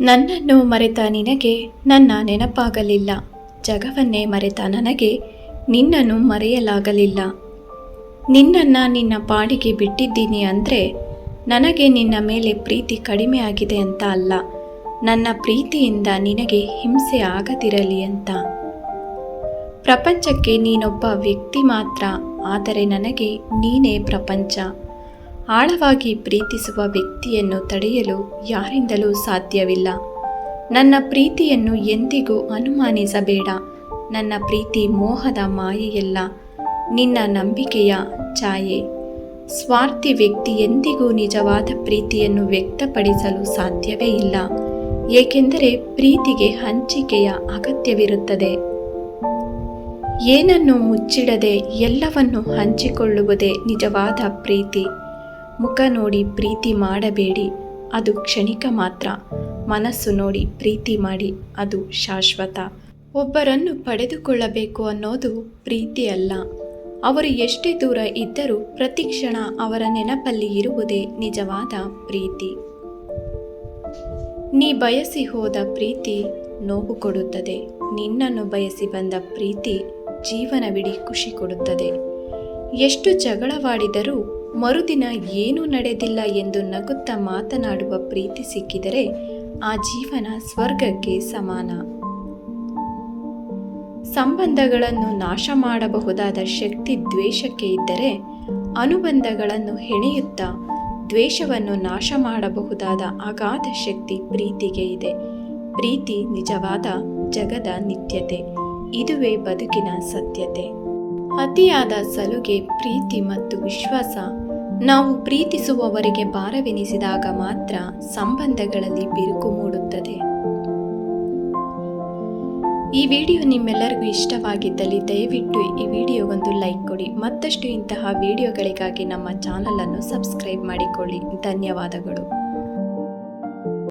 ನನ್ನನ್ನು ಮರೆತ ನಿನಗೆ ನನ್ನ ನೆನಪಾಗಲಿಲ್ಲ. ಜಗವನ್ನೇ ಮರೆತ ನನಗೆ ನಿನ್ನನ್ನು ಮರೆಯಲಾಗಲಿಲ್ಲ. ನಿನ್ನನ್ನು ನಿನ್ನ ಪಾಡಿಗೆ ಬಿಟ್ಟಿದ್ದೀನಿ ಅಂದರೆ ನನಗೆ ನಿನ್ನ ಮೇಲೆ ಪ್ರೀತಿ ಕಡಿಮೆ ಆಗಿದೆ ಅಂತ ಅಲ್ಲ. ನನ್ನ ಪ್ರೀತಿಯಿಂದ ನಿನಗೆ ಹಿಂಸೆ ಆಗದಿರಲಿ ಅಂತ. ಪ್ರಪಂಚಕ್ಕೆ ನೀನೊಬ್ಬ ವ್ಯಕ್ತಿ ಮಾತ್ರ, ಆದರೆ ನನಗೆ ನೀನೇ ಪ್ರಪಂಚ. ಆಳವಾಗಿ ಪ್ರೀತಿಸುವ ವ್ಯಕ್ತಿಯನ್ನು ತಡೆಯಲು ಯಾರಿಂದಲೂ ಸಾಧ್ಯವಿಲ್ಲ. ನನ್ನ ಪ್ರೀತಿಯನ್ನು ಎಂದಿಗೂ ಅನುಮಾನಿಸಬೇಡ. ನನ್ನ ಪ್ರೀತಿ ಮೋಹದ ಮಾಯೆಯಲ್ಲ, ನಿನ್ನ ನಂಬಿಕೆಯ ಛಾಯೆ. ಸ್ವಾರ್ಥಿ ವ್ಯಕ್ತಿ ಎಂದಿಗೂ ನಿಜವಾದ ಪ್ರೀತಿಯನ್ನು ವ್ಯಕ್ತಪಡಿಸಲು ಸಾಧ್ಯವೇ ಇಲ್ಲ, ಏಕೆಂದರೆ ಪ್ರೀತಿಗೆ ಹಂಚಿಕೆಯ ಅಗತ್ಯವಿರುತ್ತದೆ. ಏನನ್ನು ಮುಚ್ಚಿಡದೆ ಎಲ್ಲವನ್ನು ಹಂಚಿಕೊಳ್ಳುವುದೇ ನಿಜವಾದ ಪ್ರೀತಿ. ಮುಖ ನೋಡಿ ಪ್ರೀತಿ ಮಾಡಬೇಡಿ, ಅದು ಕ್ಷಣಿಕ ಮಾತ್ರ. ಮನಸ್ಸು ನೋಡಿ ಪ್ರೀತಿ ಮಾಡಿ, ಅದು ಶಾಶ್ವತ. ಒಬ್ಬರನ್ನು ಪಡೆದುಕೊಳ್ಳಬೇಕು ಅನ್ನೋದು ಪ್ರೀತಿಯಲ್ಲ. ಅವರು ಎಷ್ಟೇ ದೂರ ಇದ್ದರೂ ಪ್ರತಿಕ್ಷಣ ಅವರ ನೆನಪಲ್ಲಿ ಇರುವುದೇ ನಿಜವಾದ ಪ್ರೀತಿ. ನೀ ಬಯಸಿ ಹೋದ ಪ್ರೀತಿ ನೋವು ಕೊಡುತ್ತದೆ. ನಿನ್ನನ್ನು ಬಯಸಿ ಬಂದ ಪ್ರೀತಿ ಜೀವನವಿಡೀ ಖುಷಿ ಕೊಡುತ್ತದೆ. ಎಷ್ಟು ಜಗಳವಾಡಿದರೂ ಮರುದಿನ ಏನೂ ನಡೆದಿಲ್ಲ ಎಂದು ನಗುತ್ತಾ ಮಾತನಾಡುವ ಪ್ರೀತಿ ಸಿಕ್ಕಿದರೆ ಆ ಜೀವನ ಸ್ವರ್ಗಕ್ಕೆ ಸಮಾನ. ಸಂಬಂಧಗಳನ್ನು ನಾಶ ಮಾಡಬಹುದಾದ ಶಕ್ತಿ ದ್ವೇಷಕ್ಕೆ ಇದ್ದರೆ ಅನುಬಂಧಗಳನ್ನು ಹೆಣೆಯುತ್ತಾ ದ್ವೇಷವನ್ನು ನಾಶ ಮಾಡಬಹುದಾದ ಅಗಾಧ ಶಕ್ತಿ ಪ್ರೀತಿಗೆ ಇದೆ. ಪ್ರೀತಿ ನಿಜವಾದ ಜಗದ ನಿತ್ಯತೆ, ಇದುವೇ ಬದುಕಿನ ಸತ್ಯತೆ. ಅತಿಯಾದ ಸಲುಗೆ ಪ್ರೀತಿ ಮತ್ತು ವಿಶ್ವಾಸ ನಾವು ಪ್ರೀತಿಸುವವರಿಗೆ ಭಾರವೆನಿಸಿದಾಗ ಮಾತ್ರ ಸಂಬಂಧಗಳಲ್ಲಿ ಬಿರುಕು ಮೂಡುತ್ತದೆ. ಈ ವಿಡಿಯೋ ನಿಮ್ಮೆಲ್ಲರಿಗೂ ಇಷ್ಟವಾಗಿದ್ದಲ್ಲಿ ದಯವಿಟ್ಟು ಈ ವಿಡಿಯೋಗೊಂದು ಲೈಕ್ ಕೊಡಿ, ಮತ್ತಷ್ಟು ಇಂತಹ ವಿಡಿಯೋಗಳಿಗಾಗಿ ನಮ್ಮ ಚಾನಲನ್ನು ಸಬ್ಸ್ಕ್ರೈಬ್ ಮಾಡಿಕೊಳ್ಳಿ. ಧನ್ಯವಾದಗಳು.